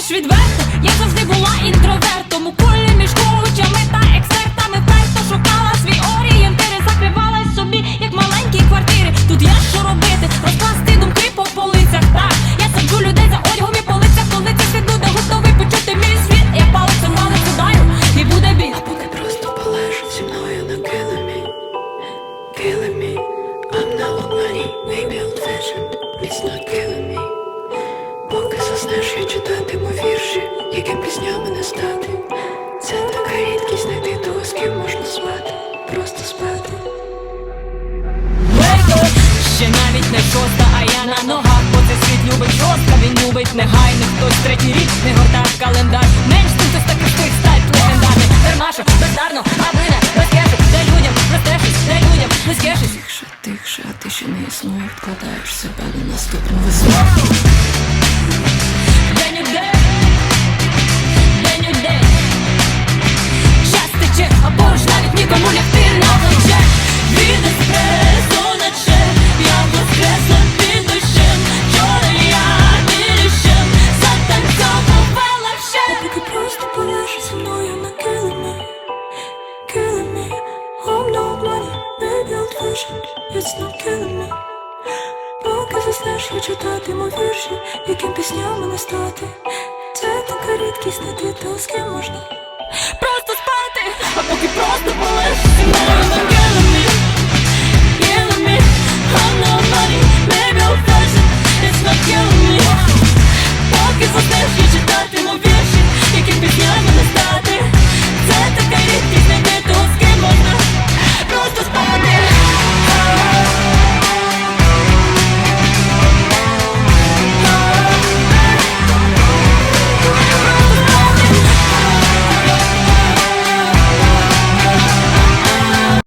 скажеш відверто, я завжди була інтровертом У колі між коучами та експертами Вперто шукала свій орієнтири, закривалась собі, як маленькі квартири. Тут є що робити, розкласти думки по полицях. Так, я саджу людей за одягом і полицях, коли ти буде готовий почути мій світ. Я палицем палець ударю, і буде біг Або ти просто палеш зі мною на килимі, килимі, I'm now on money, maybe old fashioned, it's not killing me. Поки заснеш, я читати яким піснями не стати. Це така рідкість знайти того, з ким можна спати, просто спати. Ще навіть не шоста, а я на ногах, бо цей світ любить жорстко, він любить негайно. Хтось третій рік не гортав календар. Менш тим, хтось таких тих стать легендарний Дармашу, бездарно, не без кешу людям, розтешись, дай людям, не Тихше, тихше, а ти ще не існує, вкладаєш себе на наступну весну. Fashioned, it's not killing me Поки заснеш, я читатиму вірші, яким піснями не стати. Це така рідкість не ти, то з ким можна? Просто спати, а поки просто полежиш зі мною